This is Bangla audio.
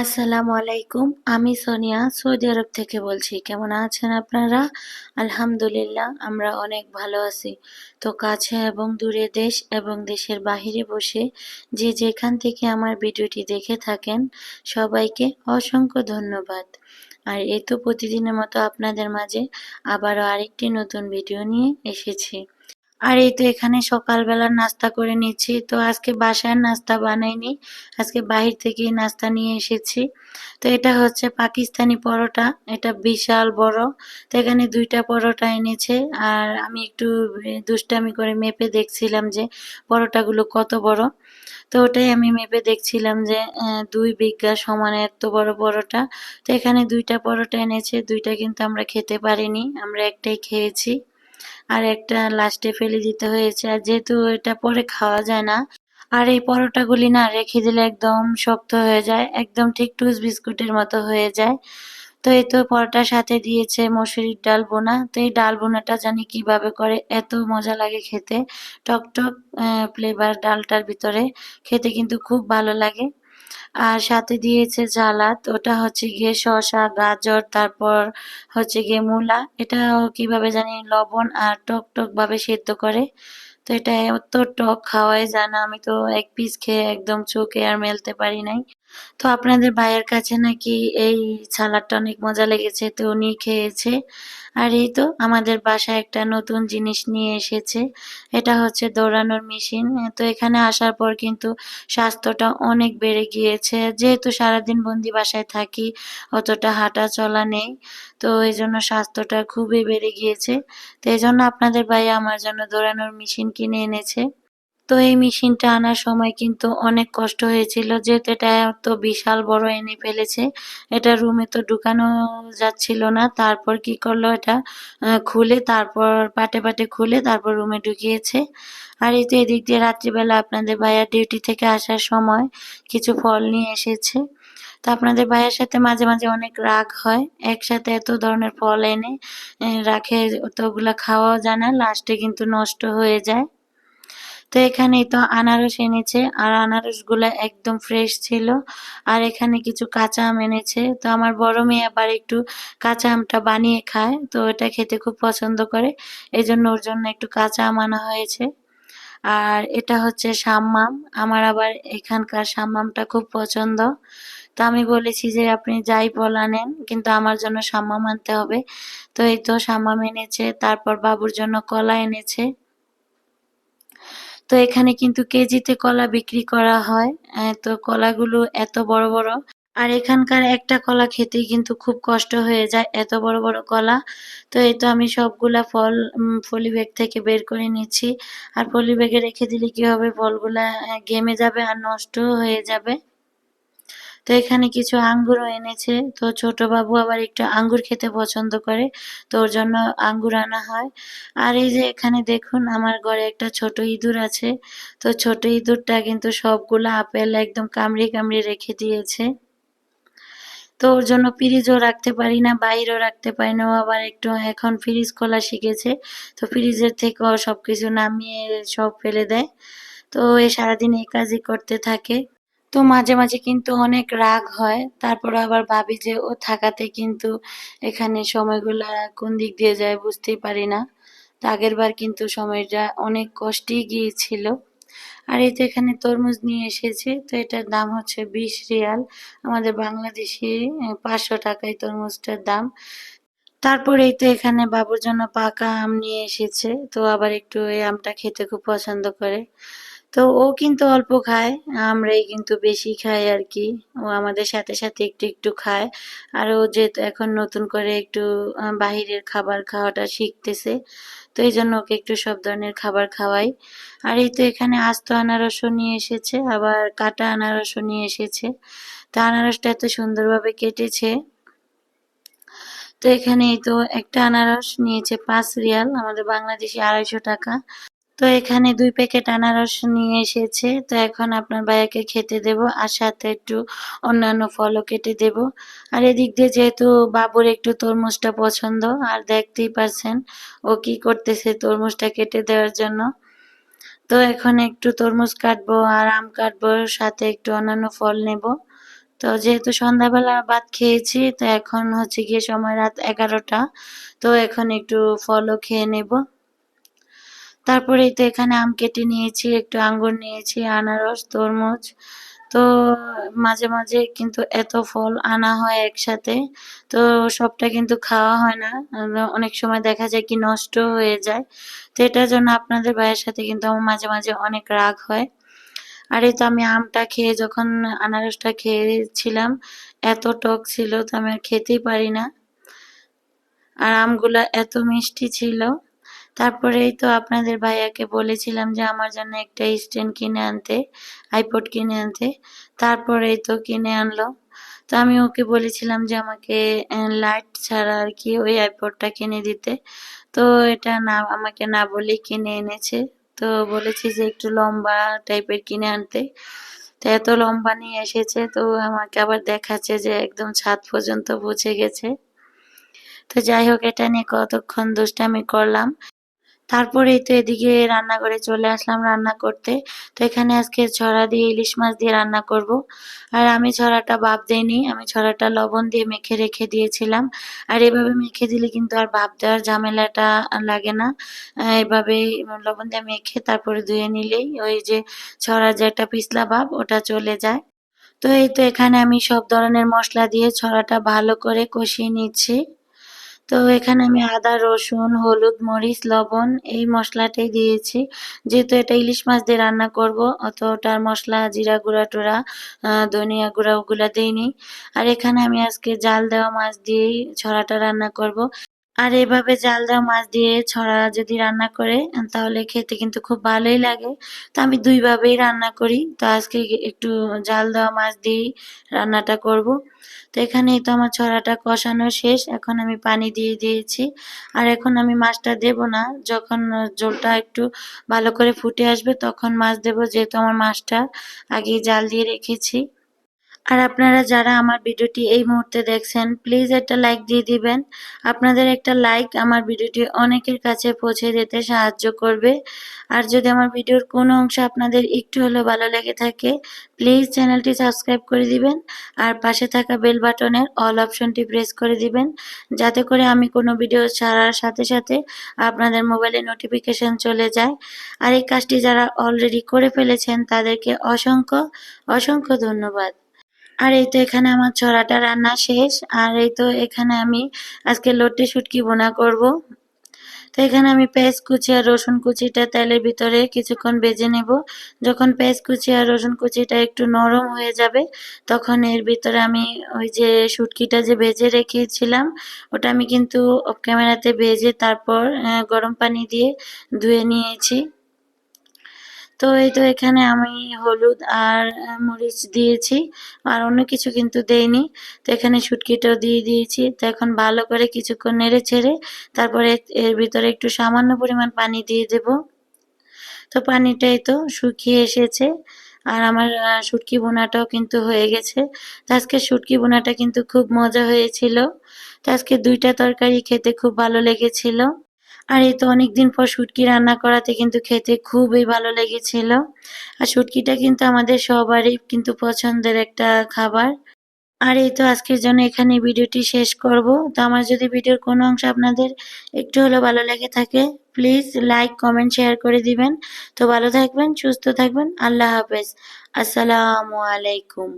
আসসালামু আলাইকুম। আমি সোনিয়া, সৌদি আরব থেকে বলছি। কেমন আছেন আপনারা? আলহামদুলিল্লাহ, আমরা অনেক ভালো আছি। তো কাছে এবং দূরে দেশ এবং দেশের বাহিরে বসে যে যেখান থেকে আমার ভিডিওটি দেখে থাকেন, সবাইকে অসংখ্য ধন্যবাদ। আর এই তো প্রতিদিনের মতো আপনাদের মাঝে আবারও আরেকটি নতুন ভিডিও নিয়ে এসেছি। আর এই তো এখানে সকালবেলার নাস্তা করে নিচ্ছি। তো আজকে বাসায় নাস্তা বানাইনি। আজকে বাহির থেকে নাস্তা নিয়ে এসেছি। তো এটা হচ্ছে পাকিস্তানি পরোটা। এটা বিশাল বড়। তো এখানে দুইটা পরোটা এনেছে। আর আমি একটু দুষ্টামি করে মেপে দেখছিলাম যে পরোটাগুলো কত বড়। তো ওটাই আমি মেপে দেখছিলাম যে দুই বিঘা সমান এত বড় পরোটা। তো এখানে দুইটা পরোটা এনেছে। দুইটা কিন্তু আমরা খেতে পারিনি। আমরা একটাই খেয়েছি। আর একটা লাস্টে ফেলে দিতে হয়েছে। আর যেহেতু এটা পরে খাওয়া যায় না, আর এই পরোটাগুলি না রেখে দিলে একদম শক্ত হয়ে যায়, একদম ঠিক টুস বিস্কুটের মতো হয়ে যায়। তো এই তো পরোটার সাথে দিয়েছে মসুরির ডাল বোনা। তো এই ডাল বোনাটা জানি কীভাবে করে, এত মজা লাগে খেতে। টক টক ফ্লেভার ডালটার ভিতরে। খেতে কিন্তু খুব ভালো লাগে। আর সাথে দিয়েছে জালাত, ওটা হচ্ছে গিয়ে শসা, গাজর, তারপর হচ্ছে গিয়ে মূলা। এটাও কীভাবে জানি লবণ আর টক টক ভাবে সেদ্ধ করে। তো এটা এত টক খাওয়াই জানা আমি তো এক পিস খেয়ে একদম চোখে আর মেলতে পারি নাই। তো আপনাদের ভাইয়ের কাছে নাকি এই সালাডটা অনেক মজা লেগেছে, তো উনি খেয়েছে। আর এই তো আমাদের বাসায় একটা নতুন জিনিস নিয়ে এসেছে, এটা হচ্ছে দৌড়ানোর মেশিন। তো এখানে আসার পর কিন্তু স্বাস্থ্যটা অনেক বেড়ে গিয়েছে। যেহেতু সারাদিন বন্দি বাসায় থাকি, অতটা হাঁটা চলা নেই, তো এই জন্য স্বাস্থ্যটা খুবই বেড়ে গিয়েছে। তো এই জন্য আপনাদের ভাই আমার জন্য দৌড়ানোর মেশিন কিনে এনেছে। তো এই মেশিনটা আনার সময় কিন্তু অনেক কষ্ট হয়েছিল। যেহেতু এটা তো বিশাল বড় এনে ফেলেছে, এটা রুমে তো ঢুকানো যাচ্ছিল না। তারপর কি করল এটা খুলে তারপর পাটে পাটে খুলে তারপর রুমে ঢুকিয়েছে। আর এই তো এদিক দিয়ে রাত্রিবেলা আপনাদের ভাইয়া ডিউটি থেকে আসার সময় কিছু ফল নিয়ে এসেছে। তো আপনাদের ভাইয়ের সাথে মাঝে মাঝে অনেক রাগ হয়, একসাথে এত ধরনের ফল এনে রাখে তো অতগুলা খাওয়াও যায় না লাস্টে কিন্তু নষ্ট হয়ে যায়। তো এখানেই তো আনারস এনেছে, আর আনারসগুলা একদম ফ্রেশ ছিল, আর এখানে কিছু কাঁচা আম এনেছে। তো আমার বড় মেয়ে আবার একটু কাঁচা আমটা বানিয়ে খায়, তো এটা খেতে খুব পছন্দ করে এই জন্য ওর জন্য একটু কাঁচা আম আনা হয়েছে। আর এটা হচ্ছে সাম্মাম, আমার আবার এখানকার সাম্মামটা খুব পছন্দ। তো আমি বলেছি যে আপনি যাই ফল আনেন, কিন্তু আমার জন্য সাম্মাম আনতে হবে। তো এই তো সাম্মাম এনেছে, তারপর বাবুর জন্য কলা এনেছে। তো এখানে কিন্তু কেজিতে কলা বিক্রি করা হয়। তো কলাগুলো এত বড় বড়। আর এখানকার একটা কলা খেতেই কিন্তু খুব কষ্ট হয়ে যায় এত বড় বড় কলা। তো এই তো আমি সবগুলা ফল ফলি ব্যাগ থেকে বের করে নিচ্ছি। আর ফলি ব্যাগে রেখে দিলে কি হবে? ফলগুলা গেমে যাবে আর নষ্ট হয়ে যাবে। তো এখানে কিছু আঙ্গুরও এনেছে। তো ছোট বাবু আবার একটু আঙ্গুর খেতে পছন্দ করে, তো ওর জন্য আঙ্গুর আনা হয়। আর এই যে এখানে দেখুন, আমার ঘরে একটা ছোট ইঁদুর আছে। তো ছোট ইঁদুরটা কিন্তু সবগুলো আপেল একদম কামড়ে কামড়ে রেখে দিয়েছে। তো ওর জন্য ফ্রিজও রাখতে পারি না, বাইরেও রাখতে পারি না। ও আবার একটু এখন ফ্রিজ খোলা শিখেছে। তো ফ্রিজের থেকেও সব কিছু নামিয়ে সব ফেলে দেয়। তো এ সারাদিন এই কাজই করতে থাকে। তো মাঝে মাঝে কিন্তু অনেক রাগ হয়। তারপর আবার ভাবি যে, ও থাকাতে কিন্তু এখানে সময়গুলো কোন দিক দিয়ে যায় বুঝতেই পারি না। তো আগের বার কিন্তু সময়টা অনেক কষ্টেই গিয়েছিল। আর এই তো এখানে তরমুজ নিয়ে এসেছে। তো এটার দাম হচ্ছে বিশ রিয়াল। আমাদের বাংলাদেশি পাঁচশো টাকায় তরমুজটার দাম। তারপরে এই তো এখানে বাবুর জন্য পাকা আম নিয়ে এসেছে। তো আবার একটু এই আমটা খেতে খুব পছন্দ করে। তো ও কিন্তু অল্প খায়, আমরাই কিন্তু বেশি খাই আর কি। ও আমাদের সাথে সাথে একটু একটু খায়। আর ও যেহেতু এখন নতুন করে একটু বাহিরের খাবার খাওয়াটা শিখতেছে, তো এই জন্য ওকে একটু সব ধরনের খাবার খাওয়াই। আর এই তো এখানে আস্ত আনারসও নিয়ে এসেছে, আবার কাটা আনারসও নিয়ে এসেছে। তো আনারসটা এত সুন্দরভাবে কেটেছে। তো এখানে তো একটা আনারস নিয়েছে, পাঁচ রিয়াল, আমাদের বাংলাদেশি আড়াইশো টাকা। তো এখানে দুই প্যাকেট আনারস নিয়ে এসেছে। তো এখন আপনার ভাইয়াকে খেতে দেব আর সাথে একটু অন্যান্য ফলও কেটে দেব। আর এদিক দিয়ে যেহেতু বাবুর একটু তরমুজটা পছন্দ, আর দেখতেই পারছেন ও কি করতেছে তরমুজটা কেটে দেওয়ার জন্য। তো এখন একটু তরমুজ কাটবো আর আম কাটবো, সাথে একটু অন্যান্য ফল নেব। তো যেহেতু সন্ধ্যাবেলা ভাত খেয়েছি, তো এখন হচ্ছে গিয়ে সময় রাত এগারোটা। তো এখন একটু ফলও খেয়ে নেব। তারপরেই তো এখানে আম কেটে নিয়েছি, একটু আঙ্গুর নিয়েছি, আনারস, তরমুজ। তো মাঝে মাঝে কিন্তু এত ফল আনা হয় একসাথে, তো সবটা কিন্তু খাওয়া হয় না। অনেক সময় দেখা যায় কি নষ্ট হয়ে যায়। তো এটার জন্য আপনাদের ভাইয়ের সাথে কিন্তু আমার মাঝে মাঝে অনেক রাগ হয়। আর এই তো আমি আমটা খেয়ে যখন আনারসটা খেয়েছিলাম, এত টক ছিল তো আমি আর খেতেই পারি না। আর আমগুলো এত মিষ্টি ছিল। তারপরেই তো আপনাদের ভাইয়াকে বলেছিলাম যে আমার জন্য একটা স্ট্যান্ড কিনে আনতে, আইপড কিনে আনতে। তারপরেই তো কিনে আনলো। তো আমি ওকে বলেছিলাম যে আমাকে লাইট ছাড়া আর কি ওই আইপডটা কিনে দিতে। তো এটা না, আমাকে না বলেই কিনে এনেছে। তো বলেছি যে একটু লম্বা টাইপের কিনে আনতে। তো এত লম্বা নিয়ে এসেছে, তো আমাকে আবার দেখাচ্ছে যে একদম ছাদ পর্যন্ত পৌঁছে গেছে। তো যাই হোক, এটা নিয়ে কতক্ষণ দুষ্টামি করলাম। তারপরেই তো এদিকে রান্নাঘরে চলে আসলাম রান্না করতে। তো এখানে আজকে ছড়া দিয়ে ইলিশ মাছ দিয়ে রান্না করব। আর আমি ছড়াটা ভাপ দেইনি, আমি ছড়াটা লবণ দিয়ে মেখে রেখে দিয়েছিলাম। আর এভাবে মেখে দিলে কিন্তু আর ভাপ দেওয়ার ঝামেলাটা লাগে না। এভাবে লবণ দিয়ে মেখে তারপরে ধুয়ে নিলেই ওই যে ছড়ার যে একটা পিছলা ভাব ওটা চলে যায়। তো এই তো এখানে আমি সব ধরনের মশলা দিয়ে ছড়াটা ভালো করে কষিয়ে নিচ্ছি। তো এখানে আমি আদা, রসুন, হলুদ, মরিচ, লবণ এই মশলাটাই দিয়েছি। যেহেতু এটা ইলিশ মাছ দিয়ে রান্না করব অত ওটার মশলা, জিরা গুঁড়া টুড়া ধনিয়া গুঁড়া ওগুলা দিইনি। আর এখানে আমি আজকে জাল দেওয়া মাছ দিয়েই ছড়াটা রান্না করব। আর এভাবে জাল দেওয়া, মাছ দিয়ে ছড়া যদি রান্না করে, তাহলে খেতে কিন্তু খুব ভালোই লাগে। তো আমি দুইভাবেই রান্না করি। তো আজকে একটু জাল দেওয়া, মাছ দিয়েই রান্নাটা করব। তো এখানেই তো আমার ছড়াটা কষানো শেষ। এখন আমি পানি দিয়ে দিয়েছি। আর এখন আমি মাছটা দেব না। যখন জলটা একটু ভালো করে ফুটে আসবে, তখন মাছ দেব, যেহেতু আমার মাছটা আগে জাল দিয়ে রেখেছি। আর আপনারা যারা আমার ভিডিওটি এই মুহূর্তে দেখছেন প্লিজ একটা লাইক দিয়ে দিবেন। আপনাদের একটা লাইক আমার ভিডিওটি অনেকের কাছে পৌঁছে দিতে সাহায্য করবে। আর যদি আমার ভিডিওর কোনো অংশ আপনাদের একটু হলেও ভালো লেগে থাকে প্লিজ চ্যানেলটি সাবস্ক্রাইব করে দিবেন আর পাশে থাকা বেল বাটনের অল অপশনটি প্রেস করে দিবেন, যাতে করে আমি কোনো ভিডিও ছাড়ার সাথে সাথে আপনাদের মোবাইলে নোটিফিকেশন চলে যায়। আর এই কাজটি যারা অলরেডি করে ফেলেছেন, তাদেরকে অসংখ্য অসংখ্য ধন্যবাদ। আর এই তো এখানে আমার ছড়াটা রান্না শেষ, আর এই তো এখানে আমি আজকে লটে শুটকি বোনা করব। তো এখানে আমি পেঁয়াজ কুচি আর রসুন কুচিটা তেলের ভিতরে কিছুক্ষণ বেজে নেব। যখন পেঁয়াজ কুচি আর রসুন কুচিটা একটু নরম হয়ে যাবে, তখন এর ভিতরে আমি ওই যে শুটকিটা যে ভেজে রেখেছিলাম, ওটা আমি কিন্তু ক্যামেরাতে ভেজে তারপর গরম পানি দিয়ে ধুয়ে নিয়েছি। তো এই তো এখানে আমি হলুদ আর মরিচ দিয়েছি। আর অন্য কিছু কিন্তু দেইনি। তো এখানে শুটকিটাও দিয়ে দিয়েছি। তো এখন ভালো করে কিছুক্ষণ নেড়ে ছেড়ে তারপরে এর ভিতরে একটু সামান্য পরিমাণ পানি দিয়ে দেব। তো পানিটাই তো শুকিয়ে এসেছে। আর আমার শুটকি বোনাটাও কিন্তু হয়ে গেছে। তো আজকে শুটকি বোনাটা কিন্তু খুব মজা হয়েছিল। তো আজকে দুইটা তরকারি খেতে খুব ভালো লেগেছিল। আর এই তো অনেকদিন পর শুটকি রান্না করাতে কিন্তু খেতে খুবই ভালো লেগেছিল। আর শুটকিটা কিন্তু আমাদের সবারই কিন্তু পছন্দের একটা খাবার। আর এই তো আজকের জন্য এখানে ভিডিওটি শেষ করব। তো আমার যদি ভিডিওর কোনো অংশ আপনাদের একটু হলেও ভালো লেগে থাকে প্লিজ লাইক কমেন্ট শেয়ার করে দিবেন। তো ভালো থাকবেন, সুস্থ থাকবেন, আল্লাহ হাফেজ। আসসালামু আলাইকুম।